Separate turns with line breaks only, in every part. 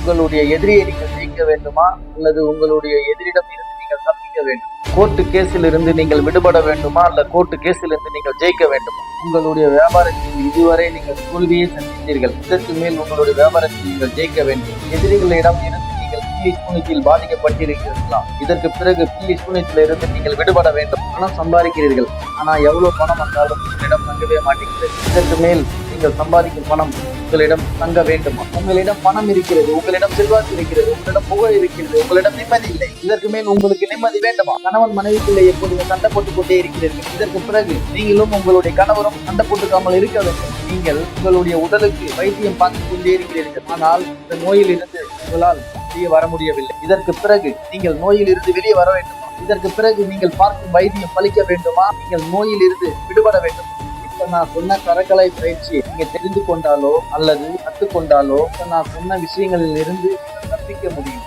உங்களுடைய எதிரியை நீங்கள் ஜெயிக்க வேண்டுமா? அல்லது உங்களுடைய எதிரிடம் இருந்து நீங்கள் தப்பிக்க வேண்டும்? கோர்ட்டு கேஸில் இருந்து நீங்கள் விடுபட வேண்டுமா? அல்ல கோர்ட்டு கேஸில் இருந்து நீங்கள் ஜெயிக்க வேண்டுமா? உங்களுடைய வியாபாரத்தில் இதுவரை நீங்கள் தோல்வியை சந்தித்தீர்கள். இதற்கு மேல் உங்களுடைய வியாபாரத்தில் நீங்கள் ஜெயிக்க வேண்டும். எதிரிகளிடம் இருந்து நீங்கள் பில்லி சூனியத்தில் பாதிக்கப்பட்டிருக்கிறீர்களா? இதற்கு பிறகு பில்லி சூனியத்தில் இருந்து நீங்கள் விடுபட வேண்டும். பணம் சம்பாதிக்கிறீர்கள். ஆனால் எவ்வளவு பணம் வந்தாலும் உங்களிடம் தங்கவே மாட்டேங்கிறது இதற்கு மேல் நீங்கள் சம்பாதிக்கும் பணம் உங்களிடம் தங்க வேண்டுமா. உங்களிடம் பணம் இருக்கிறது உங்களிடம் செல்வாக்கு இருக்கிறது உங்களிடம் புகழ் இருக்கிறது உங்களிடம் நிம்மதி இல்லை. இதற்கு மேல் உங்களுக்கு நிம்மதி வேண்டுமா? கணவன் மனைவிக்குள்ளே எப்போதுமே சண்டை போட்டுக் கொண்டே இருக்கிறீர்கள். இதற்கு பிறகு நீங்களும் உங்களுடைய கணவரும் சண்டை போட்டுக்காமல் இருக்க வேண்டும். நீங்கள் உங்களுடைய உடலுக்கு வைத்தியம் பார்த்து கொண்டே இருக்கிறீர்கள். ஆனால் இந்த நோயில் இருந்து உங்களால் வெளியே வர முடியவில்லை. இதற்கு பிறகு நீங்கள் நோயில் இருந்து வெளியே வர வேண்டுமா? இதற்கு பிறகு நீங்கள் பார்க்கும் வைத்தியம் பலிக்க வேண்டுமா? நீங்கள் நோயில் இருந்து விடுபட வேண்டும்? இப்போ நான் சொன்ன கரக்கலை பயிற்சி நீங்க தெரிந்து கொண்டாலோ அல்லது கற்றுக்கொண்டாலோ இப்போ நான் சொன்ன விஷயங்களில் இருந்து தப்பிக்க முடியும்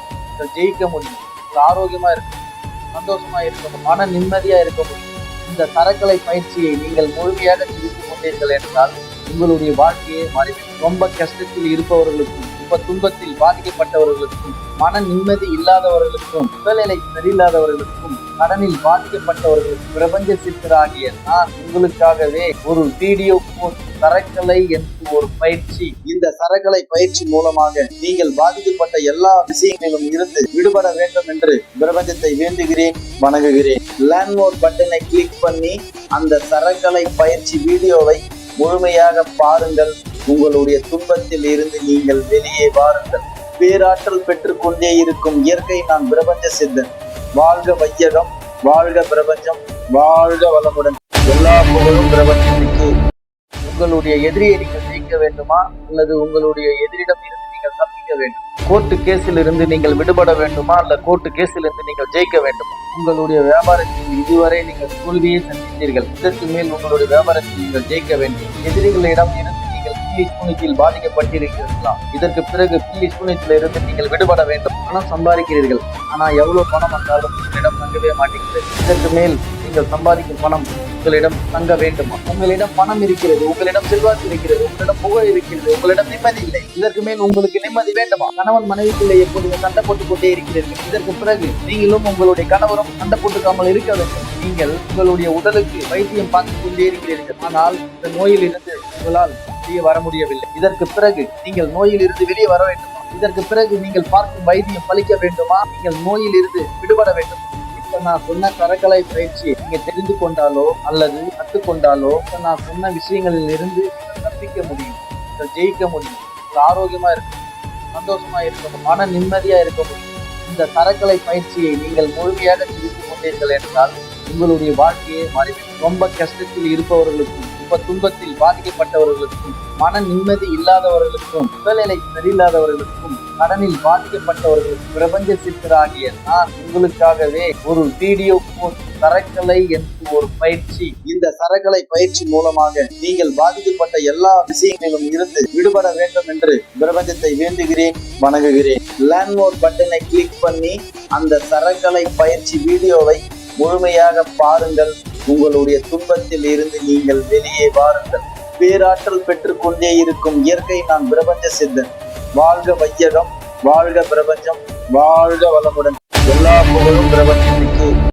ஜெயிக்க முடியும். ஆரோக்கியமா இருக்க முடியும் சந்தோஷமா இருக்க முடியும் மன நிம்மதியா இருக்க முடியும். இந்த தரக்கலை பயிற்சியை நீங்கள் முழுமையாக தெரிந்து கொண்டீர்கள் என்றால் உங்களுடைய வாழ்க்கையே மாறிவிடும். ரொம்ப கஷ்டத்தில் இருப்பவர்களுக்கும் குடும்ப துன்பத்தில் பாதிக்கப்பட்டவர்களுக்கும் மன நிம்மதி இல்லாதவர்களுக்கும் உடல்நிலை சரியில்லாதவர்களுக்கும் கடனில் பாதிக்கப்பட்டவர்களுக்கும் பிரபஞ்ச சித்தராகிய நான் உங்களுக்காகவே ஒரு வீடியோ கோர்ஸ் சரக்கலை என்று ஒரு பயிற்சி. இந்த சரக்கலை பயிற்சி மூலமாக நீங்கள் பாதிக்கப்பட்ட எல்லா விஷயங்களிலும் இருந்து விடுபட வேண்டும் என்று பிரபஞ்சத்தை வேண்டுகிறேன் வணங்குகிறேன். லேண்ட்மோர் பட்டனை கிளிக் பண்ணி அந்த சரக்கலை பயிற்சி வீடியோவை முழுமையாக பாருங்கள். உங்களுடைய துன்பத்தில் இருந்து நீங்கள் வெளியே வாருங்கள். பேராற்றல் பெற்றுக்கொண்டே இருக்கும் இயற்கை நான் பிரபஞ்ச சித்தன். வாழ்க வையகம் வாழ்க பிரபஞ்சம் வாழ்க வளமுடன். எல்லா புகழும் பிரபஞ்சத்திற்கு உங்களுடைய எதிரியை நீங்கள் ஜெயிக்க வேண்டுமா? அல்லது உங்களுடைய எதிரிடம் இருந்து நீங்கள் தப்பிக்க வேண்டும்? கோர்ட்டு கேஸில் இருந்து நீங்கள் விடுபட வேண்டுமா? அல்ல கோர்ட்டு கேஸில் இருந்து நீங்கள் ஜெயிக்க வேண்டுமா? உங்களுடைய வியாபாரத்தில் இதுவரை நீங்கள் தோல்வியை சந்தித்தீர்கள். இதற்கு மேல் உங்களுடைய வியாபாரத்தில் நீங்கள் ஜெயிக்க வேண்டும். எதிரிகளிடம் இருந்து பில்லி சூனியத்தில் பாதிக்கப்பட்டிருக்கிறீர்களா? இதற்கு பிறகு பில்லி சூனியத்தில் இருந்து நீங்கள் விடுபட வேண்டும். பணம் சம்பாதிக்கிறீர்கள். ஆனால் எவ்வளவு பணம் வந்தாலும் உங்களிடம் தங்கவே மாட்டேங்கிறது இதற்கு மேல் நீங்கள் சம்பாதிக்கும் பணம் உங்களிடம் தங்க வேண்டுமா. உங்களிடம் பணம் இருக்கிறது உங்களிடம் செல்வாக்கு இருக்கிறது உங்களிடம் புகழ் இருக்கிறது உங்களிடம் நிம்மதி இல்லை. இதற்கு மேல் உங்களுக்கு நிம்மதி வேண்டுமா? கணவன் மனைவிக்குள்ளே எப்போதுமே சண்டை போட்டுக் கொண்டே இருக்கிறீர்கள். இதற்கு பிறகு நீங்களும் உங்களுடைய கணவரும் சண்டை போட்டுக்காமல் இருக்க வேண்டும். நீங்கள் உங்களுடைய உடலுக்கு வைத்தியம் பார்த்துக் கொண்டே இருக்கிறீர்கள். ஆனால் இந்த நோயில் இருந்து உங்களால் வெளியே வர முடியவில்லை. இதற்கு பிறகு நீங்கள் நோயில் இருந்து வெளியே வர வேண்டும்? இதற்கு பிறகு நீங்கள் பார்க்கும் வைத்தியம் பலிக்க வேண்டுமா? நீங்கள் நோயில் இருந்து விடுபட வேண்டும். இப்ப நான் சொன்ன கரக்கலை பயிற்சி நீங்க தெரிந்து கொண்டாலோ அல்லது கற்றுக்கொண்டாலோ நான் சொன்ன விஷயங்களில் இருந்து தப்பிக்க முடியும். ஜெயிக்க முடியும். ஆரோக்கியமா இருக்க சந்தோஷமா இருக்க மன நிம்மதியா இருக்க முடியும். இந்த தரக்கலை பயிற்சியை நீங்கள் முழுமையாக தெரிந்து கொண்டீர்கள் என்றால் உங்களுடைய வாழ்க்கையை மாறிவிடும். ரொம்ப கஷ்டத்தில் இருப்பவர்களுக்கும் இப்ப துன்பத்தில் பாதிக்கப்பட்டவர்களுக்கும் மன நிம்மதி இல்லாதவர்களுக்கும் உடல்நிலை சரியில்லாதவர்களுக்கும் கடனில் பாதிக்கப்பட்டவர்களுக்கும் பிரபஞ்ச சித்தராகிய நான் உங்களுக்காகவே ஒரு வீடியோ கோர்ஸ் சரக்கலை என்று ஒரு பயிற்சி. இந்த சரக்கலை பயிற்சி மூலமாக நீங்கள் பாதிக்கப்பட்ட எல்லா விஷயங்களிலும் இருந்து விடுபட வேண்டும் என்று பிரபஞ்சத்தை வேண்டுகிறேன் வணங்குகிறேன். லேண்ட்மோர் பட்டனை கிளிக் பண்ணி அந்த சரக்கலை பயிற்சி வீடியோவை முழுமையாக பாருங்கள். உங்களுடைய துன்பத்தில் இருந்து நீங்கள் வெளியே வாருங்கள். பேராற்றல் பெற்றுக்கொண்டே இருக்கும் இயற்கை நான் பிரபஞ்ச சித்தன். வாழ்க வையகம் வாழ்க பிரபஞ்சம் வாழ்க வளமுடன். எல்லா புகழும் பிரபஞ்சத்துக்கு.